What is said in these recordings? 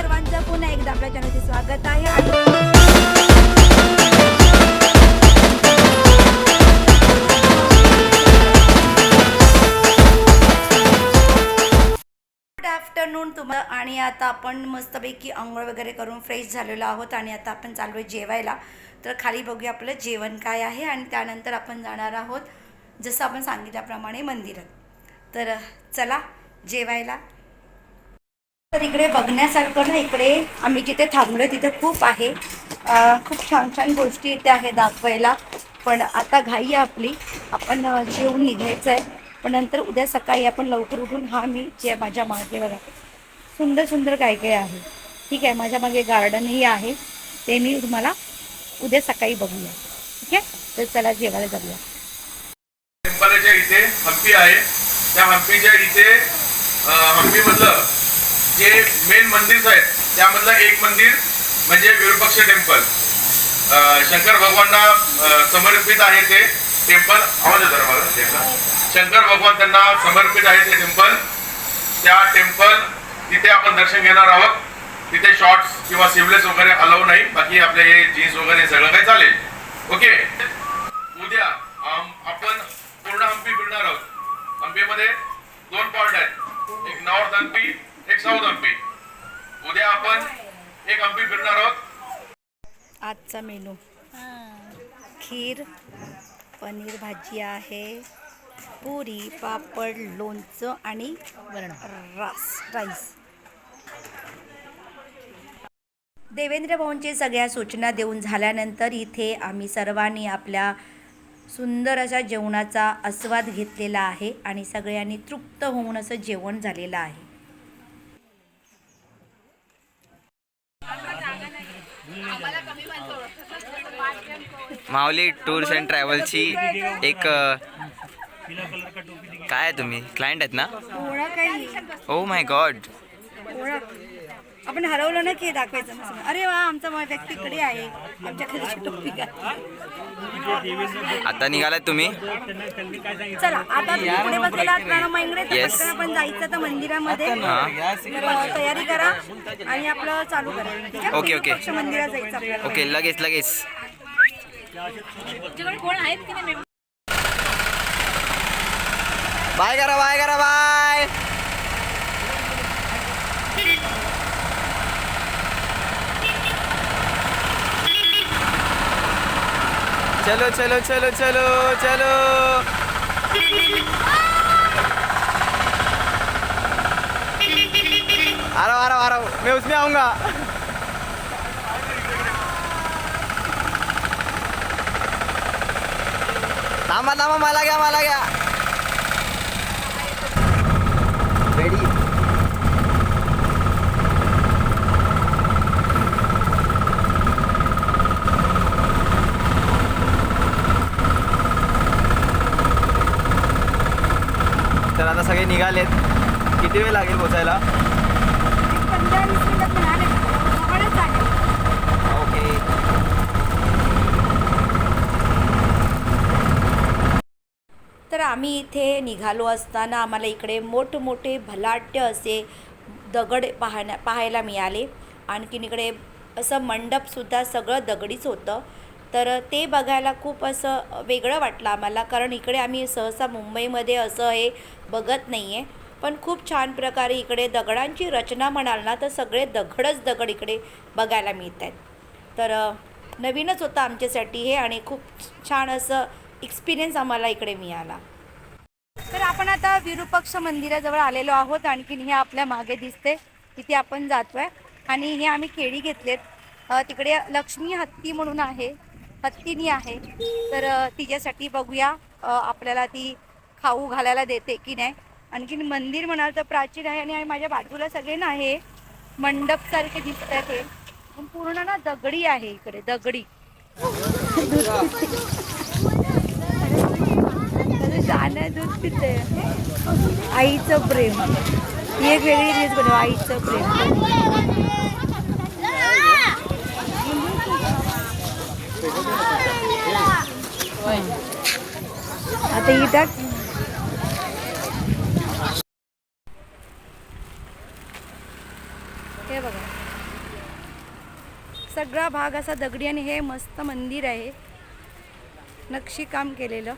सर्वांचं पुन्हा एकदा आपल्या चॅनलचे स्वागत आहे. गुड आफ्टरनून तुम्हाला. आणि आता आपण मस्तपैकी आंघोळ वगैरे करून फ्रेश झालेलो आहोत आणि आता आपण चालू आहे जेवायला. तर खाली बघूया आपलं जेवण काय आहे आणि त्यानंतर आपण जाणार आहोत जसं आपण सांगितल्याप्रमाणे मंदिरात. तर चला जेवायला. तर इकडे बघण्यासारखं ना इकडे आम्ही जिथे थांबलो तिथे खूप आहे. खूप छान छान गोष्टी इथे आहे दाखवायला. पण आता घाई आहे आपली. आपण जेवून निघायचं आहे पण नंतर उद्या सकाळी आपण लवकर उठून हा मी जे माझ्या मागेवर आहे सुंदर सुंदर काय काय आहे. ठीक आहे माझ्या मागे गार्डनही आहे. ते मी तुम्हाला उद्या सकाळी बघूया. ठीक आहे? तर चला जेवायला जाऊया. टेम्पलच्या इथे हम्पी आहे. त्या हम्पीच्या इथे हम्पी मधलं जे मेन मंदिर आहेत त्यामधलं एक मंदिर म्हणजे विरुपक्ष टेम्पल शंकर भगवानना समर्पित आहे ते टेम्पल आवाज येतो मला टेम्पल शंकर भगवान त्यांना समर्पित आहे ते टेम्पल त्या टेम्पल तिथे आपण दर्शन घेणार आहोत. तिथे शॉर्ट्स किंवा सिवलेस वगैरे अलाव नाही. बाकी आपले हे जीन्स वगैरे सगळं काही चालेल. ओके? उद्या आपण पूर्ण हम्पी फिरणार आहोत. हम्पीमध्ये दोन पॉर्ट आहेत. एक नॉर्थ हम्पी एक साऊथ हम्पी उद्या आपण एक हम्पी फिरणार आहोत. आजचा मेनू. खीर पनीर भाजी आहे पुरी पापड लोणचं आणि रास राईस. देवेंद्र भाऊंची सगळ्या सूचना देऊन झाल्यानंतर इथे आम्ही सर्वांनी आपल्या सुंदर अशा जेवणाचा आस्वाद घेतलेला आहे आणि सगळ्यांनी तृप्त होऊन असं जेवण झालेलं आहे. माऊली टूर्स अँड ट्रॅव्हलची एक काय आहे तुम्ही? क्लायंट आहेत ना? ओ माय गॉड आपण हरवलं ना की दाखवायचं. अरे वा आमचा व्यक्ती आहे. आमच्या खाली टोपी आहे. आता निघालात तुम्ही? चला आता पुढे बसलेला आपण जायचं तर मंदिरामध्ये. तयारी करा आणि आपलं चालू करा. ठीक आहे? Okay, okay. पक्ष मंदिरात जायचं आपल्याला. ओके लगेच लगेच. बाय करा बाय करा, बाय। चलो चलो चलो चलो चलो। आ रहा आ रहा आ रहा। मैं उसमें आऊँगा। थांबा थांबा मला घ्या मला घ्या. रेडी तर आता सगळे निघालेत. किती वेळ लागेल पोचायला पंधरा वीस मिनिटात मिळाले जवळच आहे ओके तर आम्ही इथे निघालो असताना आम्हाला इकडे मोठमोठे भलाट्य असे दगड पाहण्या पाहायला मिळाले. आणखीन इकडे असं मंडपसुद्धा सगळं दगडीच होतं. तर ते बघायला खूप असं वेगळं वाटलं आम्हाला कारण इकडे आम्ही सहसा मुंबईमध्ये असं हे बघत नाही आहे पण खूप छान प्रकारे इकडे दगडांची रचना म्हणाल ना तर सगळे दगडच दगड इकडे बघायला मिळत आहेत तर नवीनच होतं आमच्यासाठी हे आणि खूप छान असं एक्सपिरियन्स आम्हाला इकडे मिळाला. तर आपण आता विरूपक्ष मंदिराजवळ आलेलो आहोत. आणखीन हे आपल्या मागे दिसते तिथे आपण जातोय. आणि हे आम्ही केळी घेतलेत. तिकडे लक्ष्मी हत्ती म्हणून आहे. हत्तीनी आहे. तर तिच्यासाठी बघूया आपल्याला ती खाऊ घालायला देते की नाही. आणखीन मंदिर म्हणाल तर प्राचीन आहे आणि माझ्या बाजूला सगळे ना हे मंडप सारखे दिसत आहे ते पण पूर्ण ना दगडी आहे इकडे. दगडी. नाही दूध पिते आईचं प्रेम. ही एक वेगळी रीत बनव आईचं प्रेम. आता ही टाक. हे बघा. सगळा भाग असा दगडी आणि हे मस्त मंदिर आहे. नक्षीकाम केलेलं.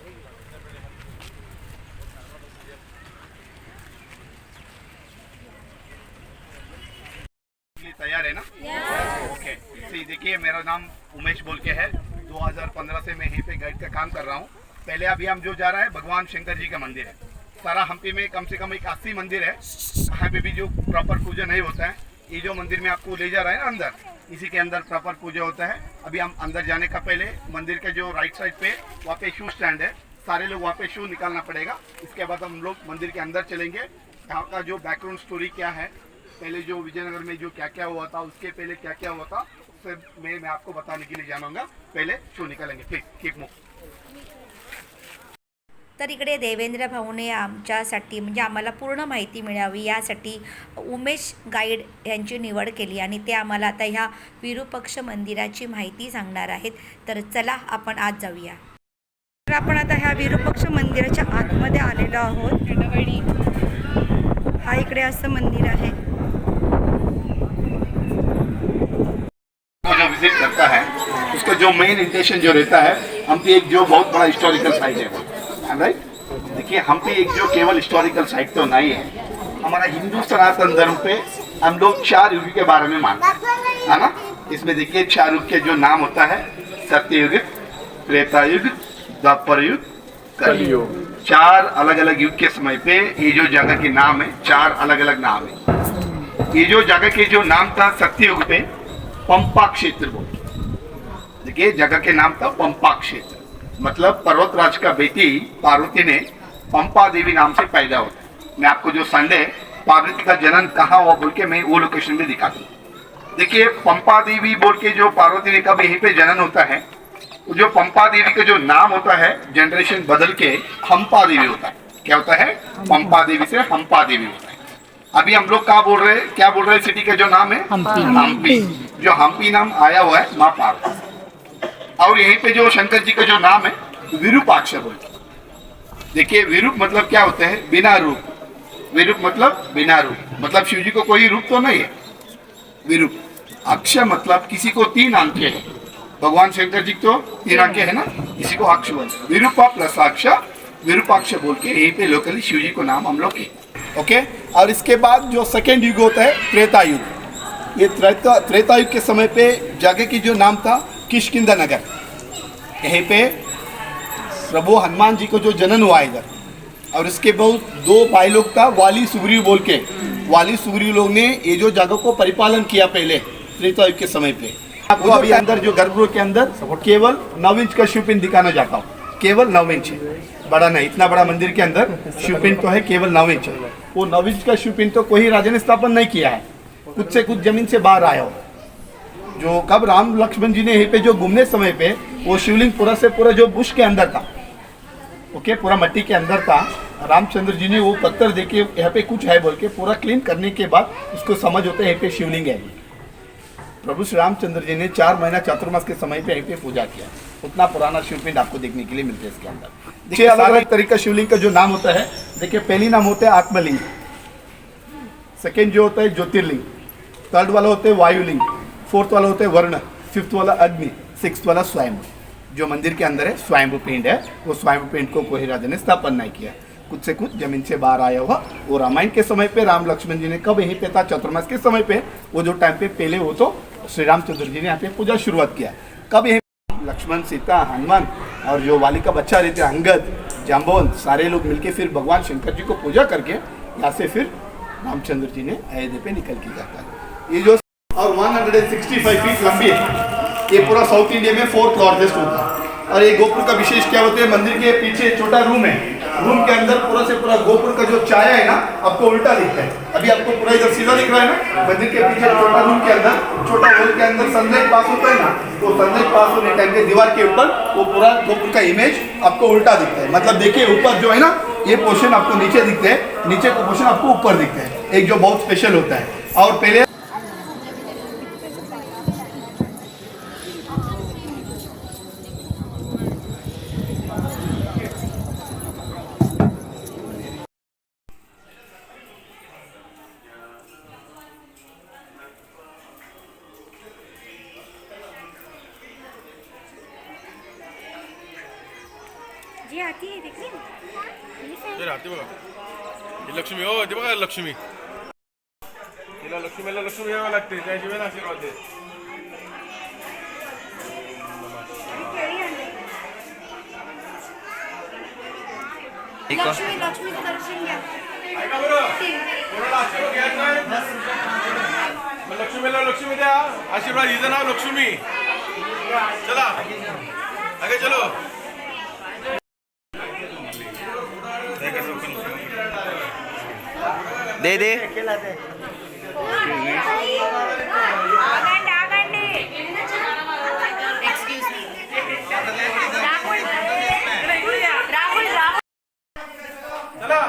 तैयार है ना? ओके तो देखिए मेरा नाम उमेश बोल के है। 2015 से मैं यहीं पे गाइड का काम कर रहा हूँ। पहले अभी हम जो जा रहा है भगवान शंकर जी का मंदिर है। सारा हम्पी में कम से कम एक अस्सी मंदिर है। यहाँ पे भी जो प्रॉपर पूजा नहीं होता है ये जो मंदिर में आपको ले जा रहा है ना अंदर। इसी के अंदर प्रॉपर पूजा होता है। अभी हम अंदर जाने का पहले मंदिर के जो राइट साइड पे वहाँ पे शू स्टैंड है। सारे लोग वहाँ पे शू निकालना पड़ेगा। इसके बाद हम लोग मंदिर के अंदर चलेंगे। यहाँ का जो बैकग्राउंड स्टोरी क्या है पहले जो विजयनगर में जो क्या क्या हुआ था उसके पहले क्या क्या हुआ था उससे मैं मैं आपको बताने के लिए जाऊंगा। पहले शो निकालेंगे। ठीक ठीक मुख तर इकडे देवेंद्र भाऊने आमच्यासाठी म्हणजे आम्हाला पूर्ण माहिती मिळावी यासाठी उमेश गाईड यांची निवड केली आणि ते आम्हाला आता ह्या विरूपक्ष मंदिराची माहिती सांगणार आहेत. तर चला आपण आज जाऊया. तर आपण आता ह्या विरूपक्ष मंदिराच्या आतमध्ये आलेलो आहोत. हा इकडे असं मंदिर आहे. उसका जो मेन इंटेंशन जो रहता है हम्पी एक जो बहुत बड़ा हिस्टोरिकल साइट है राइट देखिए हम्पी एक जो केवल हिस्टोरिकल साइट तो नहीं है हमारा हिंदू सनातन धर्म पे हम लोग चार युग के बारे में मानते हैं। है ना? इसमें देखिए चार युग के जो नाम होता है सत्ययुग त्रेता युग द्वापर युग कलयुग। चार अलग अलग युग के समय पे ये जो जगह के नाम है चार अलग अलग नाम है। ये जो जगह के जो नाम था सत्ययुग पे पंपा क्षेत्र बोल देखिए जगह के नाम था पंपा क्षेत्र। मतलब पर्वतराज का बेटी पार्वती ने पंपा देवी नाम से पैदा होता मैं आपको जो संडे पार्वती का जन्म कहाँ हुआ बोल के मैं वो लोकेशन में दिखा दूँ देखिए पंपा देवी बोल के जो पार्वती ने कब यहीं पे जन्म होता है जो पंपा देवी का जो नाम होता है जनरेशन बदल के हम्पा देवी होता है। क्या होता है? पंपा देवी से हम्पा देवी होता है। अभी हम लोग क्या बोल रहे हैं क्या बोल रहे हैं? सिटी का जो नाम है? हम्पी। जो हम्पी नाम आया हुआ है माँ पार्वती। और यहीं पे जो शंकर जी का जो नाम है विरूपाक्ष बोलते देखिए, विरूप मतलब क्या होता है? बिना रूप। विरूप मतलब बिना रूप। मतलब शिव जी को कोई रूप तो नहीं है। विरूप। अक्ष मतलब किसी को तीन आँखें हैं। भगवान शंकर जी को तीन आँखें है ना? इसी को अक्ष बोलते विरूपा प्लस अक्ष विरूपाक्ष बोल के यहीं पे लोकली शिव जी को नाम हम लोग ओके? और इसके बाद जो सेकेंड युग होता है, त्रेता युग। ये त्रेता त्रेता युग के समय पे जगह की जो नाम था किशकिंदा नगर। यहीं पे प्रभु हनुमान जी को जो जनन हुआ इधर और इसके बहुत दो भाई लोग था वाली सुग्रीव बोल के। वाली सुग्रीव लोग ने ये जो जगह को परिपालन किया पहले त्रेतायुग के समय पे। आपको अभी अंदर जो गर्भगृह के अंदर केवल नौ इंच का शिवपिंड दिखाना चाहता हूँ। केवल नौ इंच है। बड़ा नहीं इतना बड़ा मंदिर के अंदर शिवपिंड तो है केवल नौ इंच वो नौ इंच का शिवपिंड तो कोई राजा ने स्थापन नहीं किया है। कुछ से कुछ ज़मीन से बाहर आया हो। जो कब राम लक्ष्मण जी ने यहीं पे जो घूमने समय पे वो शिवलिंग पूरा से पूरा जो बुश के अंदर था ओके पूरा मट्टी के अंदर था रामचंद्र जी ने वो पत्थर देके यहाँ पे कुछ है बोल के पूरा क्लीन करने के बाद उसको समझ होता है यहाँ पे शिवलिंग है। प्रभु श्री रामचंद्र जी ने चार महीना चातुर्मास के समय पे यहीं पे पूजा किया। उतना पुराना शिवपिंड आपको देखने के लिए मिलते हैं इसके अंदर। देखिए अलग अलग तरीका शिवलिंग का जो नाम होता है देखिए पहली नाम होता है आत्मलिंग सेकेंड जो होता है ज्योतिर्लिंग थर्ड वाला होता है वायुलिंग। फोर्थ वाला होता है वर्ण, फिफ्थ वाला अग्नि सिक्स वाला स्वयं। जो मंदिर के अंदर है स्वयंभू पिंड है, वो स्वयंभू पिंड को कोई राजा ने स्थापन नहीं किया। कुछ से कुछ ज़मीन से बाहर आया हुआ, वो रामायण के समय पे, राम लक्ष्मण जी ने कब यहीं पे था, चतुर्मास के समय पे, वो जो टाइम पे पहले हो तो श्री रामचंद्र जी ने यहाँ पे पूजा शुरुआत किया। कब यहीं लक्ष्मण, सीता, हनुमान और जो वाली का बच्चा रहते अंगद जाम्बोन सारे लोग मिलके फिर भगवान शंकर जी को पूजा करके, यहाँ से फिर रामचंद्र जी ने अयोध्या पे निकल के जाता है। ये जो और 165 फीट लंबी है। ये पूरा साउथ इंडिया में फोर्थ लार्जेस्ट होता है और ये गोपुर का विशेष क्या होता है? मंदिर के पीछे छोटा रूम है। रूम के अंदर पूरा से पूरा गोपुर का जो छाया है ना, आपको उल्टा दिखता है। अभी आपको पूरा इधर सीधा दिख रहा है ना? मंदिर के पीछे छोटा रूम के अंदर, छोटा हॉल के अंदर सनलाइट पास होता है ना तो सनलाइट पास होने टाइम के दीवार के ऊपर वो पूरा गोपुर का इमेज आपको उल्टा दिखता है। मतलब देखिए, ऊपर जो है ना, ये पोर्शन आपको नीचे दिखते हैं। नीचे का पोर्शन आपको ऊपर दिखता है। एक जो बहुत स्पेशल होता है। और पहले अगे चलो। दे दे। आगंड आगंड एक्सक्यूज मी राहुल राहुल राहुल चला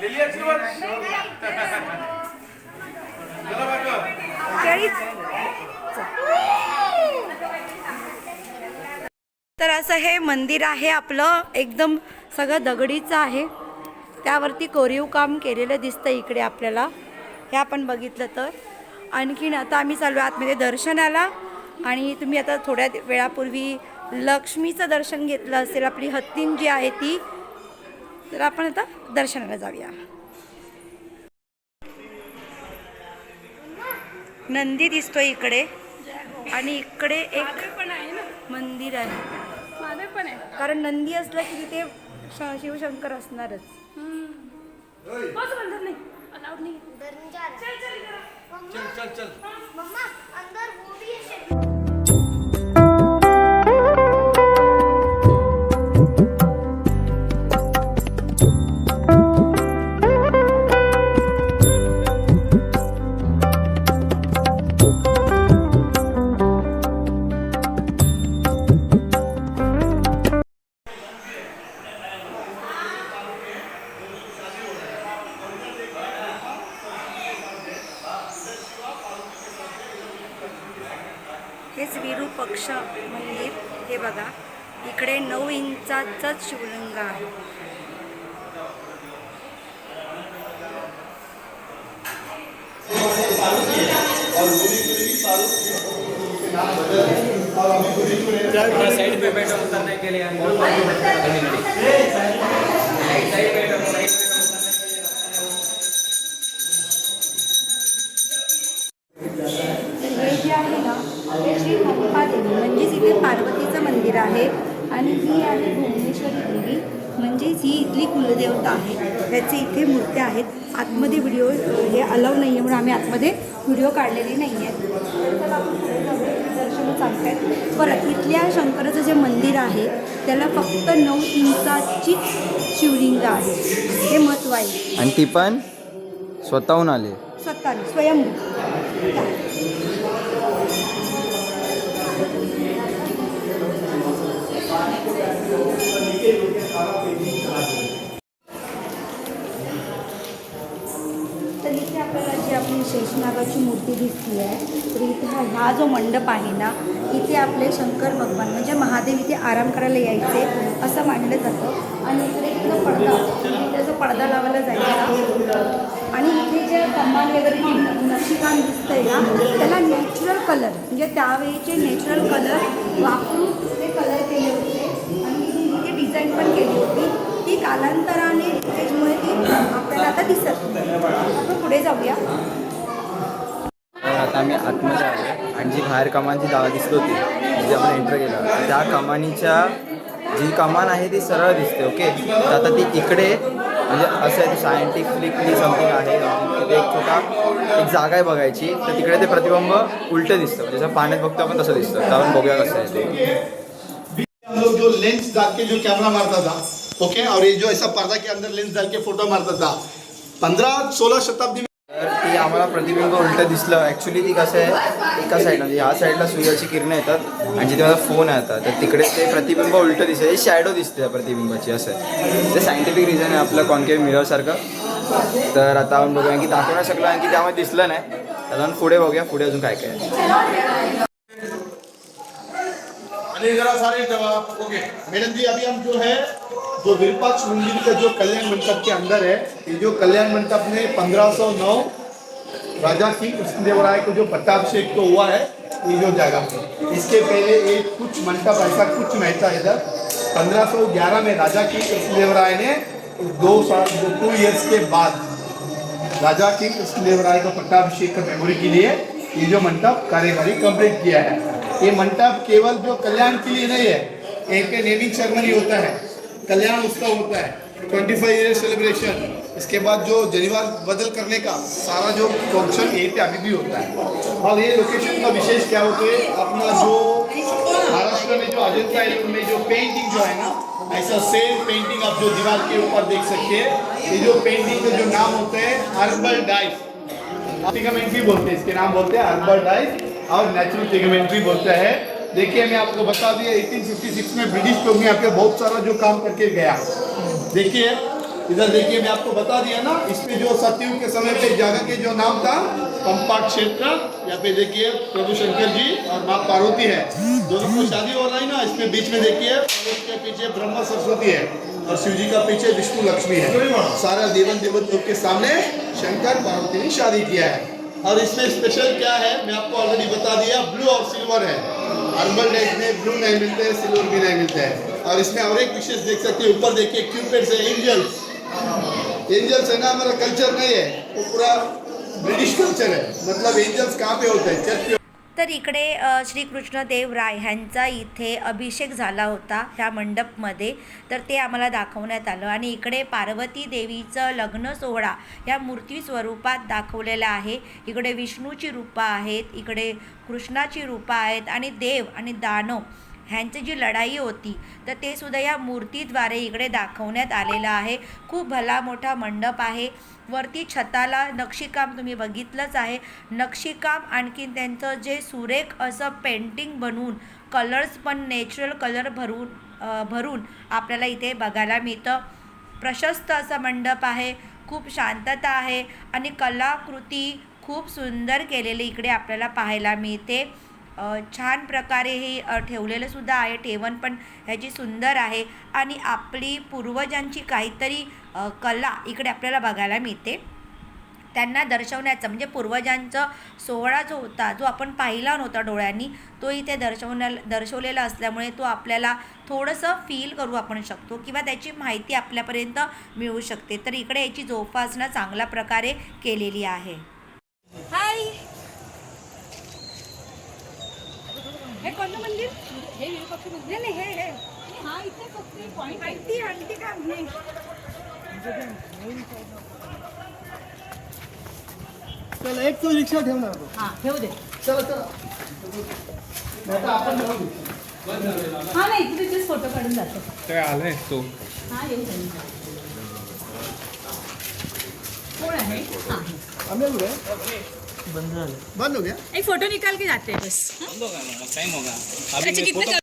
लिहिली आशीर्वाद चला बायका तर असं हे मंदिर आहे आपलं एकदम सगळं दगडीचं आहे. त्यावरती कोरीव काम केलेलं दिसतं इकडे आपल्याला. हे आपण बघितलं तर. आणखीन आता आम्ही चालू आतमध्ये दर्शनाला. आणि तुम्ही आता थोड्या वेळापूर्वी लक्ष्मीचं दर्शन घेतलं असेल आपली हत्तीन जी आहे ती. तर आपण आता दर्शनाला जाऊया. नंदी दिसतोय इकडे. आणि इकडे एक मंदिर आहे. पण आहे. कारण नंदी असलं की तिथे श- शिवशंकर असणारच. बस नाही. अलाउड नाही. चल चल चल चल. मम्मा. इकडे नऊ इंचाचाच शिवलिंग आहे. हे जे आहे ना हे श्री देवी म्हणजेच इथे पार्वतीचं मंदिर आहे आणि ही आहे भुवनेश्वरी देवी. म्हणजेच ही इथली कुलदेवता आहे त्याचे इथे मूर्त्या आहेत. आतमध्ये व्हिडिओ हे अलाव नाही आहे म्हणून आम्ही आतमध्ये व्हिडिओ काढलेले नाही आहेत. दर्शनं चालत आहेत परत इथल्या शंकराचं जे मंदिर आहे त्याला फक्त नऊ इंचाचीच शिवलिंग आहे. हे महत्त्व आहे. आणि ती पण स्वतःहून आले. स्वतः स्वयंभू. तर इथे आपल्याला जी आपली शेषनागाची मूर्ती दिसती आहे तर इथे हा हा जो मंडप आहे ना इथे आपले शंकर भगवान म्हणजे महादेव इथे आराम करायला यायचे असं मानलं जातं. आणि इकडे इथं पडदा त्याचा जो पडदा लावायला जायचा. आणि इथे जे कमान वगैरे जे नक्षीकाम दिसतंय ना त्याला नॅचरल कलर म्हणजे त्यावेळीचे नॅचरल कलर वापरून ते कलर केले होते आणि इथे डिझाईन पण केली होती ती कालांतराने त्याच्यामुळे ती आपल्याला आता दिसत. आपण पुढे जाऊया. आता आम्ही आतमध्ये आलो आणि जी बाहेर कमानची जागा दिसत होती जी आपण एंटर केलं त्या कमानीच्या जी कमान आहे ती सरळ दिसते ओके तर आता ती इकडे म्हणजे असं आहे सायंटिफिकली समथिंग आहे. तिथे एक छोटा एक जागा आहे बघायची. तर तिकडे ते प्रतिबिंब उलटं दिसतं. म्हणजे जसं पाण्यात बघतो आपण तसं दिसतं. तर आपण बघूया कसं आहे ते. लोग जो कैमरा मारता था ओके और ये जो ऐसा पर्दा के अंदर लेंस डाल के फोटो मारता था। पंद्रह सोलह शताब्दी तर आम्हाला प्रतिबिंब उलटं दिसलं. ॲक्च्युली ती कसं आहे एका साईडला म्हणजे ह्या साईडला सूर्याची किरणं येतात आणि जिथे माझा फोन आहे आता. तर तिकडे ते प्रतिबिंब उलटं दिसतं. शॅडो दिसते त्या प्रतिबिंबाची असं. आहे ते सायंटिफिक रिझन आहे आपलं कॉन्केव्ह मिररसारखं तर आता आपण बघूया की दाखवू नाही शकलो आणखी त्यामध्ये दिसलं नाही. आता आपण पुढे बघूया पुढे अजून काय काय जरा सारे जवाब, ओके। मैडम जी, अभी हम जो है, जो विरूपाक्ष मंदिर का जो कल्याण मंडप के अंदर है, ये जो कल्याण मंडप में 1509 राजा सिंह कृष्णदेवराय को जो पट्टाभिषेक तो हुआ है, ये जो जगह इसके पहले एक कुछ मंडप, ऐसा कुछ था इधर। 1511 में राजा की कृष्णदेवराय ने दो साल, दो टू ईयर्स के बाद राजा की कृष्णदेवराय का पट्टाभिषेक का मेमोरी के लिए ये जो मंडप कार्यकारी कंप्लीट किया है। ये मंडप केवल जो कल्याण के लिए नहीं है एक नेमिंग सेरेमनी होता है। कल्याण उत्सव होता है। 25 फाइव ईयर सेलिब्रेशन इसके बाद जो जनिवार बदल करने का सारा जो फ़ंक्शन यहीं पे अभी भी होता है। और ये लोकेशन का विशेष क्या होता है? अपना जो महाराष्ट्र में जो अजंता उनमें जो पेंटिंग जो है ना, ऐसा सेम पेंटिंग आप जो दीवार के ऊपर देख सकते हैं। ये जो पेंटिंग का जो नाम होता है हर्बल डाइस टिगमेंट्री बोलते हैं, इसके नाम बोलते हैं हर्बल डाइस और नेचुरल टिगमेंट्री बोलता है। देखिए, मैं आपको बता दिया 1856 में ब्रिटिश लोग ने यहाँ पे बहुत सारा जो काम करके गया। देखिए, इधर देखिए, मैं आपको बता दिया ना, इसमें जो सतयुग के समय पे जगह के जो नाम था, पंपाट क्षेत्र यहाँ पे देखिए, प्रभु शंकर जी और माँ पार्वती है। दोनों को शादी हो रही ना, इसमें बीच में देखिए उसके पीछे ब्रह्मा सरस्वती है और शिव जी का पीछे विष्णु लक्ष्मी है। सारा देवन देवत लोग के सामने शंकर पार्वती ने शादी किया है। और इसमें स्पेशल क्या है, मैं आपको ऑलरेडी बता दिया ब्लू और सिल्वर है। अर्बन डेज़ में ब्लू नहीं मिलते हैं सिल्वर भी नहीं मिलते। हैं और इसमें और एक विशेष देख सकते हैं, ऊपर देखिए क्यूपेड से एंजल्स एंजल्स है ना, हमारा कल्चर नहीं है, वो पूरा ब्रिटिश कल्चर है। मतलब एंजल्स कहाँ पे होते हैं? चर्च पे तर इकडे अ, श्रीकृष्णदेव राय ह्यांचा इथे अभिषेक झाला होता ह्या मंडपमध्ये. तर ते आम्हाला दाखवण्यात आलं. आणि इकडे पार्वती देवीचं लग्न सोहळा या मूर्ती स्वरूपात दाखवलेला आहे. इकडे विष्णूची रूपं आहेत इकडे कृष्णाची रूपं आहेत आणि देव आणि दानव ह्यांची जी लढाई होती तर ते सुद्धा या मूर्तीद्वारे इकडे दाखवण्यात आलेलं आहे. खूप भला मोठा मंडप आहे. वरती छताला नक्षीकाम तुम्ही बघितलंच आहे. नक्षीकाम आणखीन त्यांचं जे सुरेख असं पेंटिंग बनवून कलर्स पण नेचरल कलर भरून भरून आपल्याला इथे बघायला मिळतं. प्रशस्त असा मंडप आहे. खूप शांतता आहे. आणि कलाकृती खूप सुंदर केलेली इकडे आपल्याला पाहायला मिळते. छान प्रकारे हे ठेवलेलंसुद्धा ठेवलेलं सुद्धा आहे. ठेवण पण ह्याची सुंदर आहे. आणि आपली पूर्वजांची काहीतरी कला इकडे आपल्याला बघायला मिळते. त्यांना दर्शवण्याचा म्हणजे पूर्वजांचा सोहळा जो होता जो आपण पाहिला नव्हता डोळ्यांनी तो इथे दर्शवण्या दर्शवलेला असल्यामुळे तो आपल्याला थोडंसं फील करू आपण शकतो किंवा त्याची माहिती आपल्यापर्यंत मिळू शकते. तर इकडे याची जोपासना चांगल्या प्रकारे केलेली आहे हाय हे कोणतं मंदिर? हे विरूपाक्ष मंदिर. नाही हे हे. हा इथे फक्त पॉईंट आणती आणती का नाही चला एक तो रिक्षा ठेवणार. हा ठेवू दे. चला चला. नाही तर आपण जाऊ. हा नाही इथे तिथेच फोटो काढून जातो. काय आलाय तो? हा येऊ दे कोण आहे? हा आम्ही आलो रे. बंद हो गया? एक फोटो निकाल के जाते हैं बस अच्छा कितने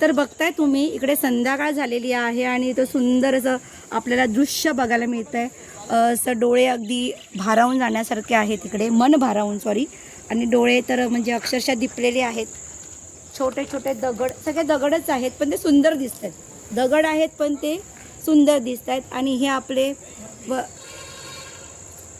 तर बघताय तुम्ही इकडे संध्याकाळ झालेली आहे आणि इथं सुंदर असं आपल्याला दृश्य बघायला मिळतं आहे असं डोळे अगदी भारावून जाण्यासारखे आहेत इकडे मन भारावून सॉरी आणि डोळे तर म्हणजे अक्षरशः दिपलेले आहेत. छोटे छोटे दगड सगळे दगडच आहेत पण ते सुंदर दिसत आहेत दगड आहेत पण ते सुंदर दिसत आहेत आणि हे आपले व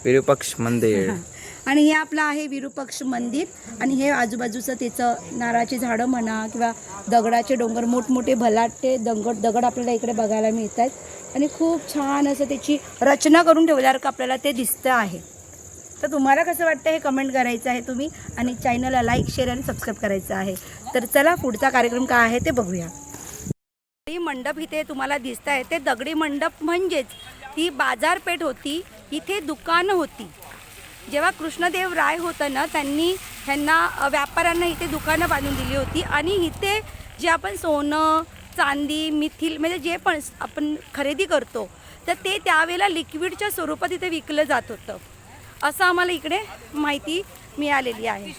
विरूपक्ष मंदिर. आणि हे आपलं आहे विरूपक्ष मंदिर. आणि हे आजूबाजूचं त्याचं नारळाची झाडं म्हणा किंवा दगडाचे डोंगर मोठमोठे भलाटे दगड दगड आपल्याला इकडे बघायला मिळत आहेत आणि खूप छान असं त्याची रचना करून ठेवल्यासारखं आपल्याला ते दिसतं आहे. तर तुम्हाला कसं वाटतं हे कमेंट करायचं आहे तुम्ही? आणि चॅनलला लाईक शेअर आणि सबस्क्राईब करायचं आहे. तर चला पुढचा कार्यक्रम काय आहे ते बघूया. दगडी मंडप इथे तुम्हाला दिसत आहे ते दगडी मंडप म्हणजेच ही बाजारपेठ होती इथे दुकानं होती. जेव्हा कृष्णदेव राय होतं ना त्यांनी ह्यांना व्यापाऱ्यांना इथे दुकानं बांधून दिली होती आणि इथे जे आपण सोनं चांदी मिथिल म्हणजे जे पण आपण खरेदी करतो तर ते त्यावेळेला लिक्विडच्या स्वरूपात इथे विकलं जात होतं. असं आम्हाला इकडे माहिती मिळालेली आहे.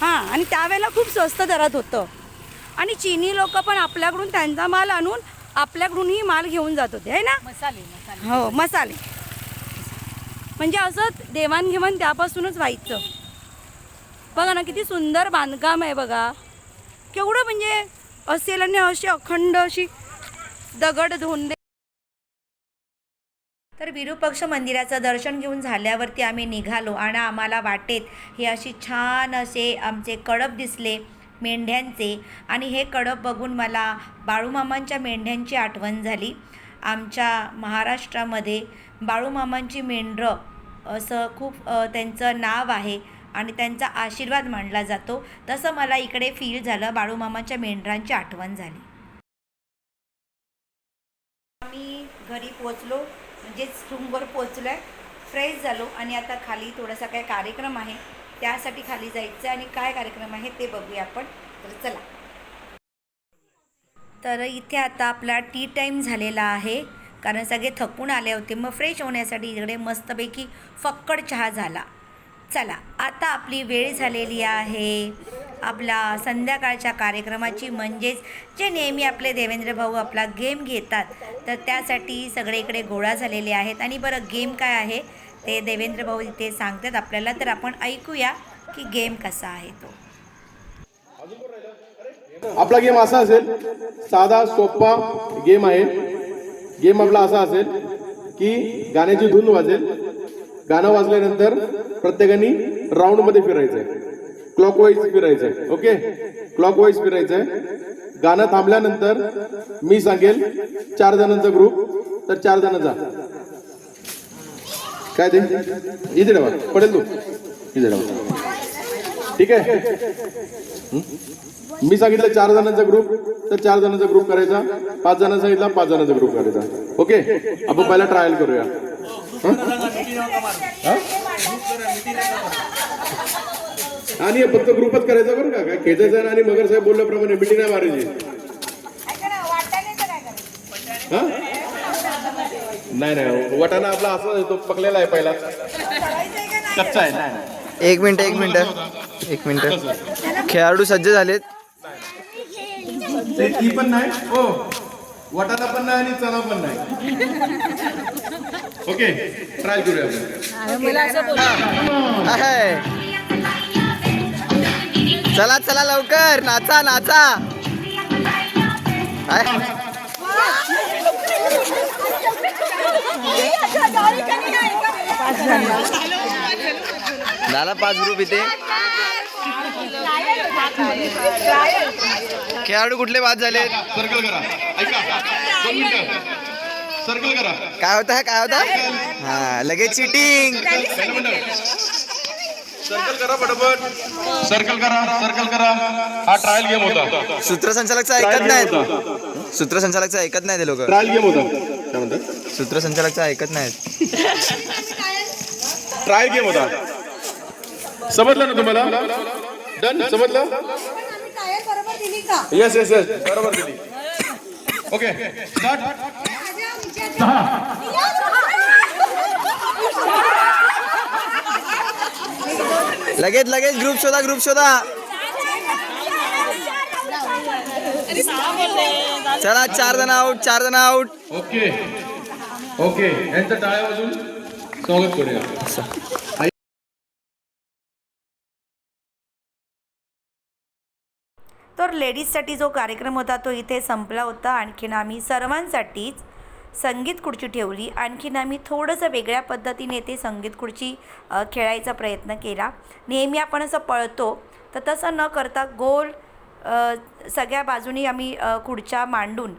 हां आणि त्यावेळेला खूप स्वस्त दरात होतं. आणि चीनी लोक पण आपल्याकडून त्यांचा माल आणून आपल्याकडूनही माल घेऊन जात होते आहे ना? मसाले मसाले. हो मसाले. म्हणजे असं देवाणघेवाण त्यापासूनच व्हायचं. बघा ना किती सुंदर बांधकाम आहे बघा. केवढं म्हणजे असेल आणि अशी अखंड अशी दगड धोंडे तर विरूपक्ष मंदिराचं दर्शन घेऊन झाल्यावरती आम्ही निघालो आणि आम्हाला वाटेत हे अशी छान असे आमचे कडप दिसले. मेंढ्यांचे. आणि हे कडप बघून मला बाळूमामांच्या मेंढ्यांची आठवण झाली. आमच्या महाराष्ट्रामध्ये बाळूमामांची मेंढरं असं खूप त्यांचं नाव आहे आणि त्यांचा आशीर्वाद मानला जातो. तसं मला इकडे फील झालं बाळूमामाच्या मेंढरांची आठवण झाली. आम्ही घरी पोचलो म्हणजेच रूमवर पोचलो आहे फ्रेश झालो आणि आता खाली थोडासा काय कार्यक्रम आहे. त्यासाठी खाली जायचं आणि काय कार्यक्रम आहे ते बघूया आपण. तर चला. तर इथे आता आपला टी टाईम झालेला आहे. कारण सगळे थकून आले होते. मग फ्रेश होण्यासाठी इकडे मस्तपैकी फक्कड चहा झाला. चला आता आपली वेळ झालेली आहे. आपला संध्याकाळच्या कार्यक्रमाची म्हणजेच जे नेहमी आपले देवेंद्र भाऊ आपला गेम घेतात तर त्यासाठी सगळे इकडे गोळा झालेले आहेत. आणि बरं गेम काय आहे? ते देवेंद्र भाऊ इथे सांगतात. आपल्याला तर आपण ऐकूया की गेम कसा आहे तो. आपला गेम असा असेल साधा सोपा गेम आहे. गेम आपला असा असेल की गाण्याची धून वाजेल. गाणं वाजल्यानंतर प्रत्येकाने राऊंडमध्ये फिरायचंय. क्लॉक वाईज फिरायचंय. ओके क्लॉक वाईज फिरायचंय. गाणं थांबल्यानंतर मी सांगेल चार जणांचा ग्रुप तर चार जणांचा काय ते? इथे ठेवा. पडेल तू? इथे ठेवा. ठीक आहे? मी सांगितलं चार जणांचा ग्रुप तर चार जणांचा ग्रुप करायचा. पाच जणांचा सांगितलं पाच जणांचा ग्रुप करायचा. ओके आपण पहिला ट्रायल करूया. हं? हं? आणि फक्त ग्रुपच करायचा बरं का? काय खेचायचं आणि मगर साहेब बोलल्याप्रमाणे मिठी नाही मारायची. हं? नाही नाही वटाणा आपला असा तो पकलेला आहे पहिला. कच्चा आहे नाही नाही. एक मिनिट एक मिनिट. एक मिनिट. खेळाडू सज्ज झालेत. ते ती पण नाही. हो वटाणा पण नाही आणि चणा पण नाही. ओके ट्राय करूया आपण. आहे. चला चला लवकर. नाचा नाचा. आहे. झाला पाच ग्रुप इथे. खेळाडू कुठले? बाद झाले सर्कल करा. सर्कल करा. काय होता? काय होता? हा लगेच चिटिंग सर्कल करा. पटापट. सर्कल करा. सर्कल करा. हा ट्रायल गेम होता. सूत्रसंचालकचं ऐकत नाहीत. सूत्रसंचालकचं ऐकत नाही ते लोक. ट्रायल गेम होता. काय म्हणतात? सूत्रसंचालकचं ऐकत नाहीत. ट्रायल गेम होता. समजलं ना तुम्हाला? डन समजलं? टायर बरोबर दिली का येस येस येस बरोबर दिली. ओके स्टार्ट लगेच लगेच ग्रुप शोधा ग्रुप शोधा. चला चार जण आउट चार जण आउट ओके. ओके. यांचं टाळ्या वाजून स्वागत करूया. तर लेडीजसाठी जो कार्यक्रम होता तो इथे संपला होता. आणखीन आम्ही सर्वांसाठीच संगीत खुर्ची ठेवली. आणखीन आम्ही थोडंसं वेगळ्या पद्धतीने ते संगीत खुर्ची खेळायचा प्रयत्न केला. नेहमी आपण असं पळतो तर तसं न करता गोल सगळ्या बाजूनी आम्ही खुडच्या खुर्च्या मांडून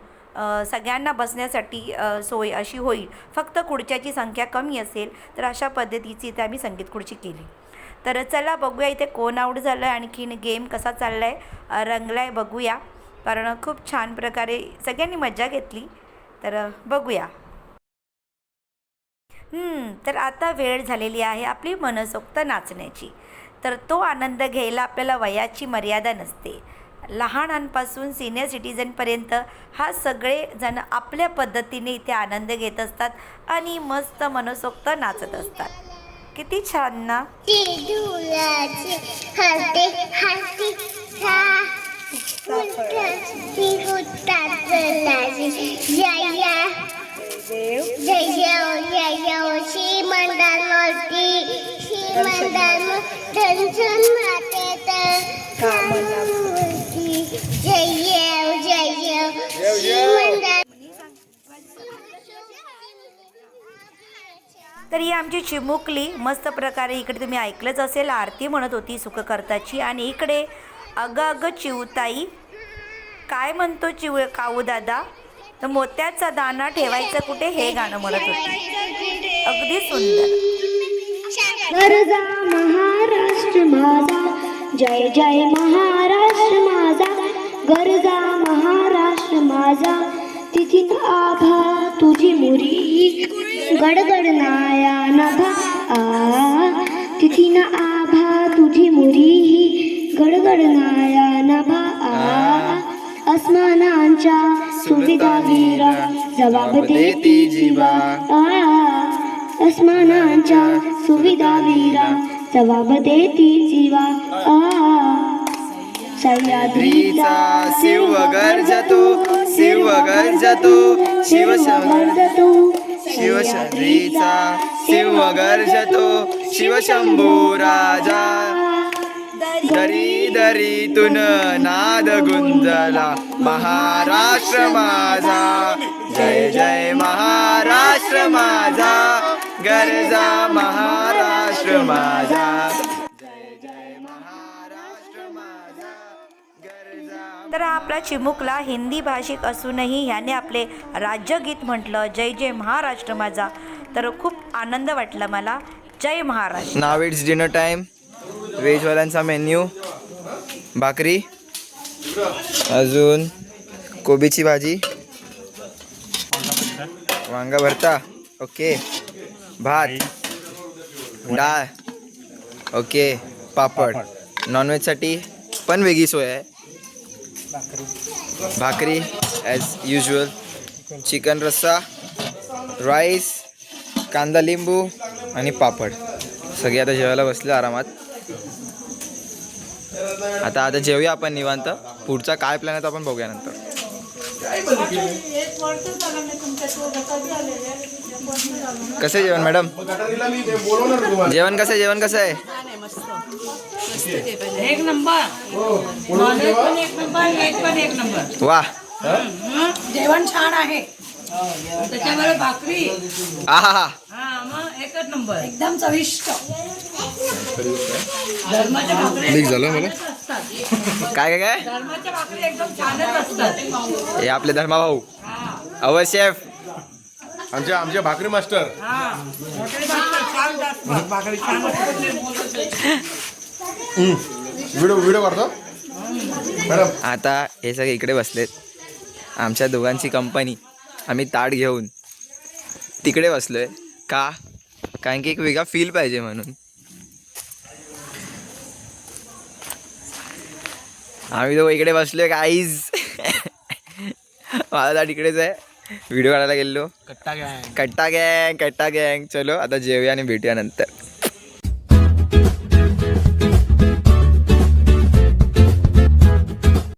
सगळ्यांना बसण्यासाठी सोय अशी होईल. फक्त खुर्च्याची संख्या कमी असेल तर अशा पद्धतीची इथे आम्ही संगीत खुर्ची केली. तर चला बघूया इथे कोण आऊट झालं आहे आणखीन गेम कसा चालला आहे रंगला आहे बघूया. कारण खूप छान प्रकारे सगळ्यांनी मजा घेतली. तर बघूया. तर आता वेळ झालेली आहे आपली मनसोक्त नाचण्याची. तर तो आनंद घ्यायला आपल्याला वयाची मर्यादा नसते. लहानांपासून सिनियर सिटीजनपर्यंत हा सगळे जण आपल्या पद्धतीने इथे आनंद घेत असतात आणि मस्त मनसोक्त नाचत असतात. किती छान ना? जय तर जय तर ही आमची चिमुकली मस्त प्रकारे इकडे तुम्ही ऐकलंच असेल आरती म्हणत होती सुखकर्ताची. आणि इकडे अगं अगं चिवताई काय म्हणतो चिव काऊ दादा? तर मोत्याचा दाना ठेवायचं कुठे हे गाणं म्हणत होते. अगदी सुंदर. महाराष्ट्र माझा जय जय महाराष्ट्र माझा. गरजा महाराष्ट्र माझा. तिथी आभा तुझी मुरी. गडगड नाया नभा. आ तिथी ना आभा तुझी मुरी. गडगड नाया नभा. आ अस्मानांच्या सुविधा वीरा. जबाब देती जीवा. आ अस्मानांच्या सुविधा वीरा. जबाब देती जीवा. आ सह्याद्रीचा शिव गर्जतो शिव गर्जतो शिव गर्जतो. शिवशरीचा शिव गर्जतो शिवशंभू राजा. दरी दरीतून नाद गुंजला महाराष्ट्र माझा. जय जय महाराष्ट्र माझा. गरजा महाराष्ट्र माझा. तर हा आपला चिमुकला हिंदी भाषिक असूनही ह्याने आपले राज्यगीत म्हटलं जय जय महाराष्ट्र माझा. तर खूप आनंद वाटला मला. जय महाराष्ट्र. नाव इट्स डिनर टाईम व्हेजवाल्यांचा मेन्यू भाकरी. अजून कोबीची भाजी. वांगा भरता. ओके भात. डाळ. ओके पापड. नॉनव्हेजसाठी पण वेगळी सोय आहे. भाकरी. ॲज युजल चिकन रस्सा राईस कांदा लिंबू आणि पापड. सगळे आता जेवायला बसले आरामात. आता आता जेवूया आपण निवांत. पुढचा काय प्लॅन आहे तो आपण बघूया नंतर. कसं आहे जेवण मॅडम जेवण कसं आहे? जेवण कसं आहे? एक नंबर. नॉनव्हेज पण एक नंबर व्हेज पण एक नंबर. वा. जेवण छान आहे. त्याच्याबरोबर भाकरी. आहा हा हा. मग एकच नंबर. एकदम चविष्ट. धर्माच्या भाकरी झालं मला? काय काय काय? धर्माच्या भाकरी एकदम छानच असतात. हे आपले धर्मा भाऊ अवय शेफ. आमच्या आमच्या भाकरी मास्टर. हा. हॉटेल भाकरी छान असतात भाकरी छान असतात. Video video madam. आता हे सगळे इकडे बसलेत. आमच्या दोघांची कंपनी आम्ही ताट घेऊन तिकडे बसलोय. का? कारण की एक वेगळा फील पाहिजे म्हणून. आम्ही दोघं इकडे बसलोय काहीच माझा ताट इकडेच आहे. व्हिडिओ काढायला गेलो कट्टा गँग. कट्टा गँग कट्टा गँग. चलो आता जेवूया आणि भेटूया नंतर.